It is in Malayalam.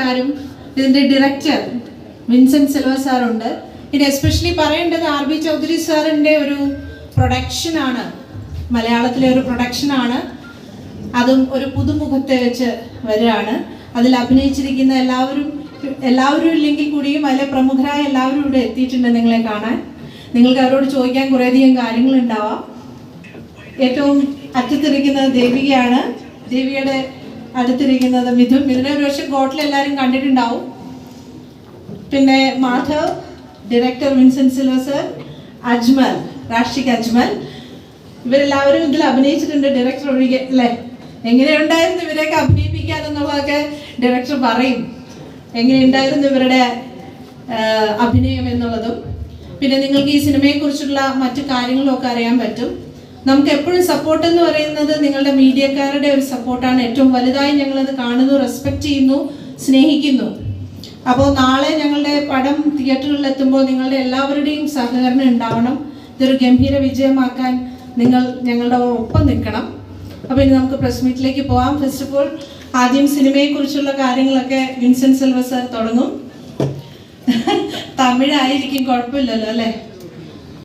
ആൾക്കാരും ഇതിന്റെ ഡയറക്ടർ വിൻസെന്റ് സിൽവർ സാറുണ്ട് ഇത് എസ്പെഷ്യലി പറയേണ്ടത് ആർ ബി ചൗധരി സാറിന്റെ ഒരു പ്രൊഡക്ഷനാണ് മലയാളത്തിലെ ഒരു പ്രൊഡക്ഷനാണ് അതും ഒരു പുതുമുഖത്തെ വെച്ച് വരികയാണ്. അതിൽ അഭിനയിച്ചിരിക്കുന്ന എല്ലാവരും എല്ലാവരും ഇല്ലെങ്കിൽ കൂടിയും അതിലെ പ്രമുഖരായ എല്ലാവരും ഇവിടെ എത്തിയിട്ടുണ്ട് നിങ്ങളെ കാണാൻ. നിങ്ങൾക്ക് അവരോട് ചോദിക്കാൻ കുറേയധികം കാര്യങ്ങളുണ്ടാവാം. ഏറ്റവും അറ്റത്തിരിക്കുന്നത് ദേവികയാണ്. ദേവികയുടെ അടുത്തിരിക്കുന്നത് മിഥുൻ മിഥുനെ ഒരു പക്ഷെ ഗോട്ടിൽ എല്ലാവരും കണ്ടിട്ടുണ്ടാവും. പിന്നെ Madhav director Vincent sir Ajmal രാഷ്ട്രിക് Ajmal. ഇവരെല്ലാവരും ഇതിൽ അഭിനയിച്ചിട്ടുണ്ട്. ഡയറക്ടർ ഒഴികെ അല്ലേ? എങ്ങനെയുണ്ടായിരുന്നു ഇവരെയൊക്കെ അഭിനയിപ്പിക്കാൻ എന്നുള്ളതൊക്കെ ഡയറക്ടർ പറയും. എങ്ങനെയുണ്ടായിരുന്നു ഇവരുടെ അഭിനയം എന്നുള്ളതും. പിന്നെ നിങ്ങൾക്ക് ഈ സിനിമയെക്കുറിച്ചുള്ള മറ്റു കാര്യങ്ങളൊക്കെ അറിയാൻ പറ്റും. നമുക്ക് എപ്പോഴും സപ്പോർട്ട് എന്ന് പറയുന്നത് നിങ്ങളുടെ മീഡിയക്കാരുടെ ഒരു സപ്പോർട്ടാണ് ഏറ്റവും വലുതായി ഞങ്ങളത് കാണുന്നു റെസ്പെക്റ്റ് ചെയ്യുന്നു സ്നേഹിക്കുന്നു. അപ്പോൾ നാളെ ഞങ്ങളുടെ പടം തിയേറ്ററുകളിൽ എത്തുമ്പോൾ നിങ്ങളുടെ എല്ലാവരുടെയും സഹകരണം ഉണ്ടാവണം. ഇതൊരു ഗംഭീര വിജയമാക്കാൻ നിങ്ങൾ ഞങ്ങളുടെ ഒപ്പം നിൽക്കണം. അപ്പോൾ ഇനി നമുക്ക് പ്രസ് മീറ്റിലേക്ക് പോകാം ഫസ്റ്റ് ഓഫ് ഓൾ ആദ്യം സിനിമയെക്കുറിച്ചുള്ള കാര്യങ്ങളൊക്കെ വിൻസെന്റ് സിൽവ സർ തുടങ്ങും. തമിഴായിരിക്കും കുഴപ്പമില്ലല്ലോ അല്ലേ?